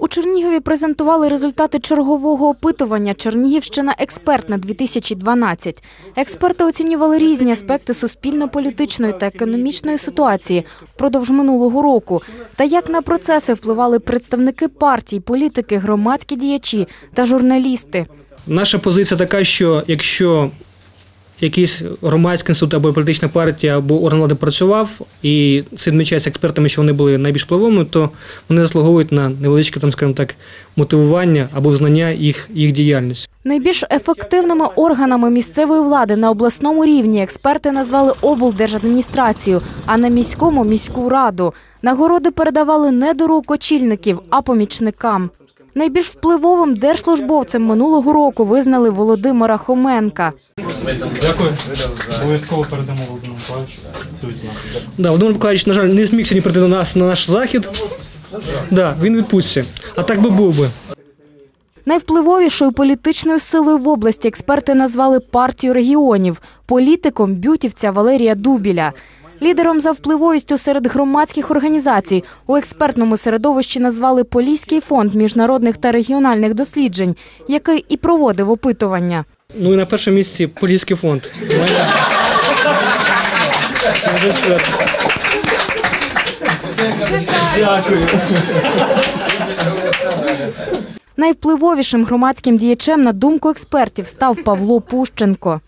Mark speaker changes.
Speaker 1: У Чернігові презентували результати чергового опитування Чернігівщина експертна 2012 Експерти оцінювали різні аспекти суспільно-політичної та економічної ситуації впродовж минулого року, та як на процеси впливали представники партій, політики, громадські діячі та журналісти.
Speaker 2: Наша позиція така, що якщо якийсь громадський інститут або політична партія або орган влади працював, і це відмічається експертами, що вони були найбільш впливовими, то вони заслуговують на невеличке, там, скажімо так, мотивування або визнання їх, їх діяльності.
Speaker 1: Найбільш ефективними органами місцевої влади на обласному рівні експерти назвали облдержадміністрацію, а на міському міську раду. Нагороди передавали не до рук очільників, а помічникам. Найбільш впливовим держслужбовцем минулого року визнали Володимира Хоменка.
Speaker 3: Дякую. Обов'язково передамо Володимиру Миколаївичу цю відзнаку.
Speaker 2: Да, Володимир Миколаївич, на жаль, не зміг сьогодні прийти до нас на наш захід. Да, він відпустці. А так би був би.
Speaker 1: Найвпливовішою політичною силою в області експерти назвали партію регіонів, політиком бютівця Валерія Дубіля. Лідером за впливовістю серед громадських організацій у експертному середовищі назвали Поліський фонд міжнародних та регіональних досліджень, який і проводив опитування.
Speaker 2: Ну і на першому місці Поліський фонд.
Speaker 3: Дякую.
Speaker 1: Найвпливовішим громадським діячем, на думку експертів, став Павло Пущенко.